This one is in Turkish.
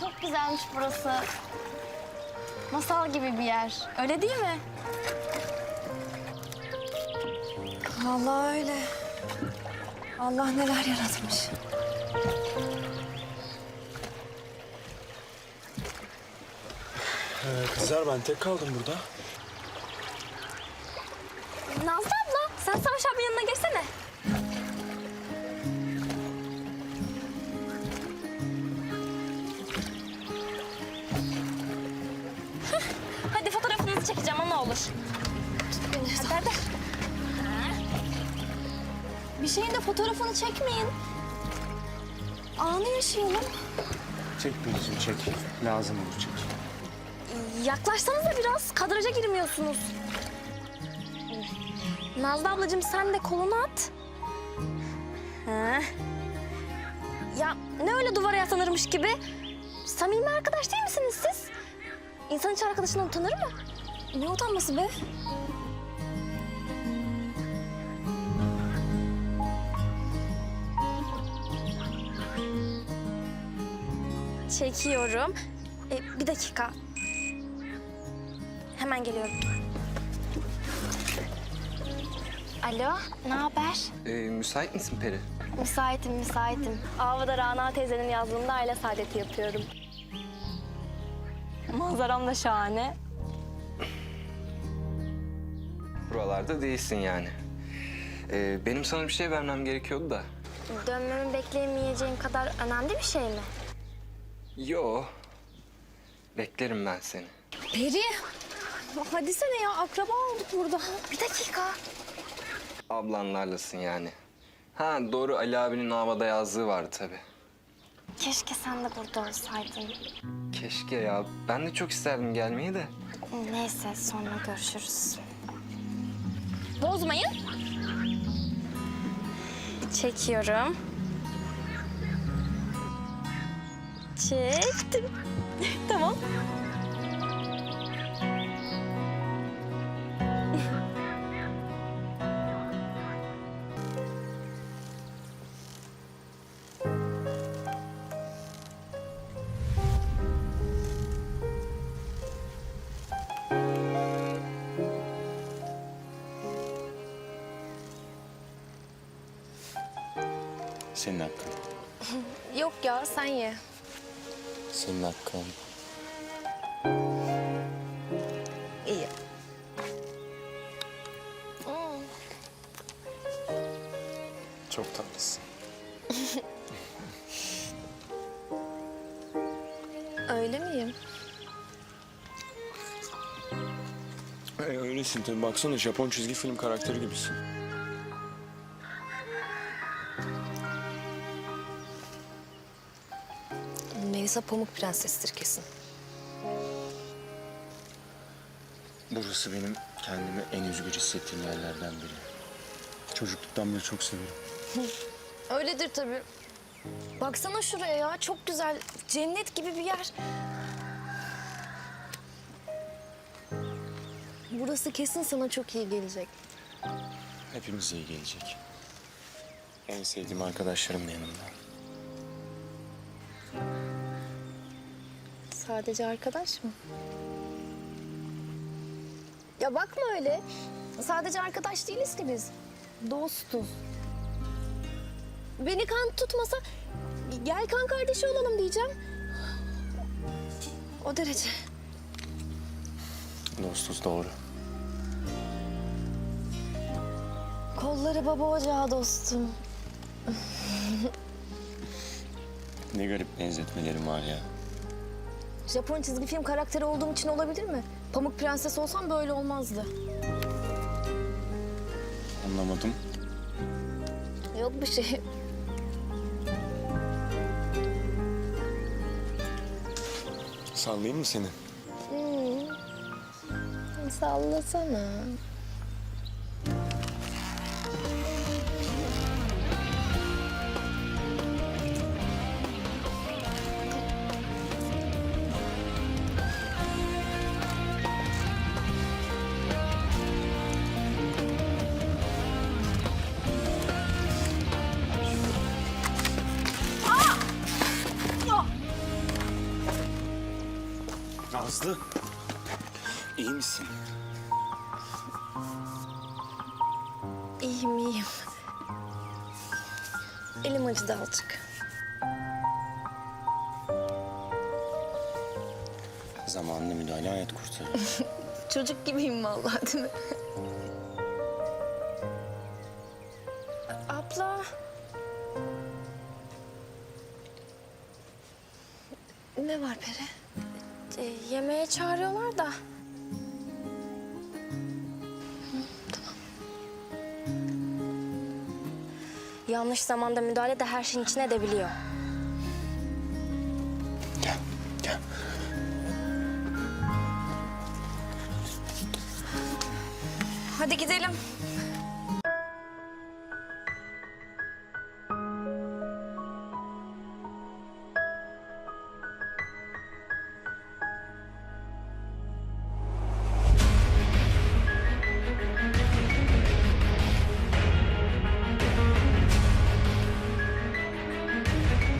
Çok güzelmiş burası. Masal gibi bir yer. Öyle değil mi? Vallahi öyle. Allah neler yaratmış. Ee, kızlar ben tek kaldım burada. Nazlı abla sen Savaş abinin yanına geçsene. Hah, Hadi fotoğrafınızı çekeceğim ama ne olur. Hadi hadi. Bir şeyin de fotoğrafını çekmeyin. Anı yaşayalım. Çek Pelin'cim çek. Lazım olur çek. Yaklaşsanıza biraz. Kadraja girmiyorsunuz. Nazlı ablacığım sen de kolunu at. Ha. Ya ne öyle duvara yaslanırmış gibi? Samimi arkadaş değil misiniz siz? İnsan hiç arkadaşından utanır mı? Ne utanması be? Çekiyorum. E, bir dakika. Hemen geliyorum. Alo, ne haber? Ee, müsait misin Peri? Müsaitim, müsaitim. Avada Rana teyzenin yazdığında aile saadeti yapıyorum. Manzaram da şahane. Buralarda değilsin yani. Ee, benim sana bir şey vermem gerekiyordu da. Dönmemi bekleyemeyeceğim kadar önemli bir şey mi? Yo. Beklerim ben seni. Peri. Hadi sene ya akraba olduk burada. Bir dakika. Ablanlarlasın yani. Ha doğru Ali abinin havada yazdığı vardı tabii. Keşke sen de burada olsaydın. Keşke ya. Ben de çok isterdim gelmeyi de. Neyse, sonra görüşürüz. Bozmayın. Çekiyorum. Çektim. tamam. Senin hakkın. Yok ya sen ye. Senin hakkın. İyi. Çok tatlısın. Öyle miyim? Ee, öylesin tabii. Baksana Japon çizgi film karakteri gibisin. Melisa Pamuk Prenses'tir kesin. Burası benim kendimi en üzgün hissettiğim yerlerden biri. Çocukluktan beri çok severim. Öyledir tabii. Baksana şuraya ya çok güzel. Cennet gibi bir yer. Burası kesin sana çok iyi gelecek. Hepimize iyi gelecek. En sevdiğim arkadaşlarım da yanımda. Sadece arkadaş mı? Ya bakma öyle. Sadece arkadaş değiliz ki biz. Dostuz. Beni kan tutmasa gel kan kardeşi olalım diyeceğim. O derece. Dostuz doğru. Kolları baba ocağı dostum. Ne garip benzetmelerim var ya. Japon çizgi film karakteri olduğum için olabilir mi? Pamuk Prenses olsam böyle olmazdı. Anlamadım. Yok bir şey. Sallayayım mı seni? Sallasana. Nazlı. iyi misin? İyiyim iyiyim. Elim acıdı azıcık. Zamanında müdahale hayat kurtarır. Çocuk gibiyim vallahi değil mi? Abla. Ne var Peri? E, yemeğe çağırıyorlar da. Yanlış zamanda müdahale de her şeyin içine edebiliyor. gel, gel. Hadi gidelim.